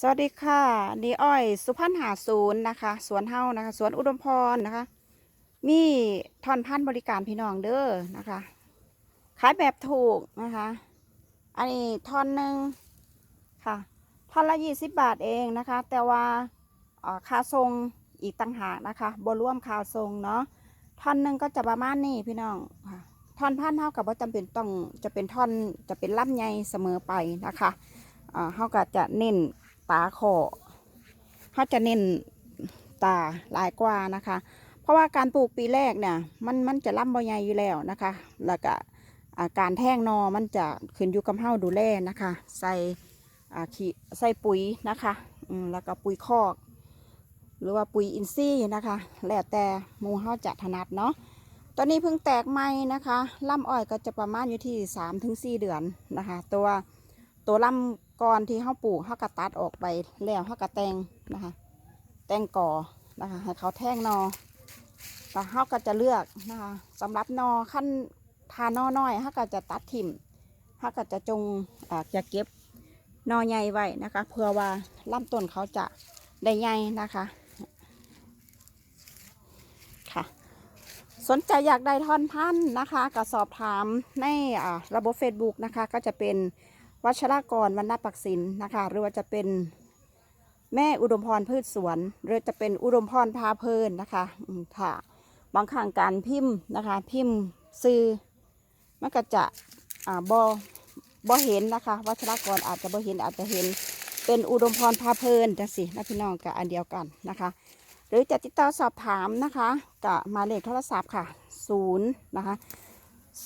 สวัสดีค่ะนีอ้อย สุพรรณหาศูนย์นะคะสวนเฮานะคะสวนอุดมพรนะคะ มีทอนพันธ์บริการพี่น้องเด้อนะคะขายแบบถูกนะคะ อันนี้ทอนหนึ่งค่ะทอนละยี่สิบบาทเองนะคะ แต่ว่าค่าทรงอีกต่างหากนะคะบรวมค่าทรงเนาะทอนหนึ่งก็จะประมาณนี้พี่น้องค่ะทอนพันธ์เท่ากับว่าจำเป็นต้องจะเป็นท่อนจะเป็นลำไยเสมอไปนะคะอ่าเขาก็จะเน้น ตาขอเขาจะเน้นตาหลายกว่านะคะ เพราะว่าการปลูกปีแรกเนี่ยมันมันจะล่ำบใหญ่อยู่แล้วนะคะ แล้วก็การแท่งนอมันจะขึ้นอยู่กับเฮาดูแลนะคะ ใส่ขี้ใส่ปุ๋ยนะคะแล้วก็ปุ๋ยคอก หรือว่าปุ๋ยอินทรีย์นะคะ แล้วแต่มูเฮาจะถนัดเนาะตอนนี้เพิ่งแตกใหม่นะคะล่ำอ้อยก็จะประมาณอยู่ที่3-4ถึงเดือนนะคะ ตัวตัวลำ ก่อนที่เขาปลูกเขาก็ตัดออกไปแล้วเขาก็แตงนะคะ แตงก่อนะคะให้เขาแท่งนอแต่เขาก็จะเลือกนะคะสำหรับนอขั้นทานอน้อยเขาก็จะตัดถิ่มเขาก็จะจงจะเก็บนอใหญ่ไว้นะคะเพื่อว่าลำต้นเขาจะได้ใหญ่นะคะค่ะ สนใจอยากได้ท่อนพันธุ์นะคะก็สอบถามในระบบ Facebook นะคะก็จะเป็น วัชรากรวรรณปักษินนะคะ หรือว่าจะเป็นแม่อุดมพรพืชสวน หรือจะเป็นอุดมพรพาเพลินนะคะค่ะ บางครั้งการพิมพ์นะคะ พิมพ์ซื้อมันก็จะอ่าบอบอเห็นนะคะ วัชรากรอาจจะบอเห็นอาจจะเห็นเป็นอุดมพรพาเพลินจังสินะพี่น้องกับอันเดียวกันนะคะ หรือจะติดต่อสอบถามนะคะกับหมายเลขโทรศัพท์ค่ะศูนย์นะคะ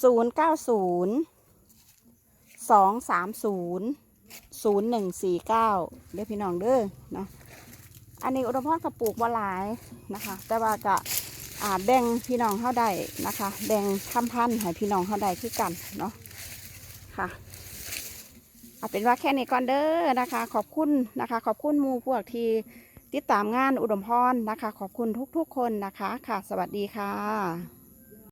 ศูนย์เก้าศูนย์ สองสามศูนย์ศูนย์หนึ่งสี่เก้าเด้อพี่น้องเด้อเนาะอันนี้อุดมพรกับปลูกบ่หลายนะคะ แต่ว่าจะอ่าแบ่งพี่น้องเข้าได้นะคะ แบ่งทำพันให้พี่น้องเข้าได้คือกันเนาะค่ะเอาเป็นว่าแค่นี้ก่อนเด้อนะคะ ขอบคุณนะคะ ขอบคุณมูพวกที่ติดตามงานอุดมพรนะคะ ขอบคุณทุกๆคนนะคะค่ะ สวัสดีค่ะ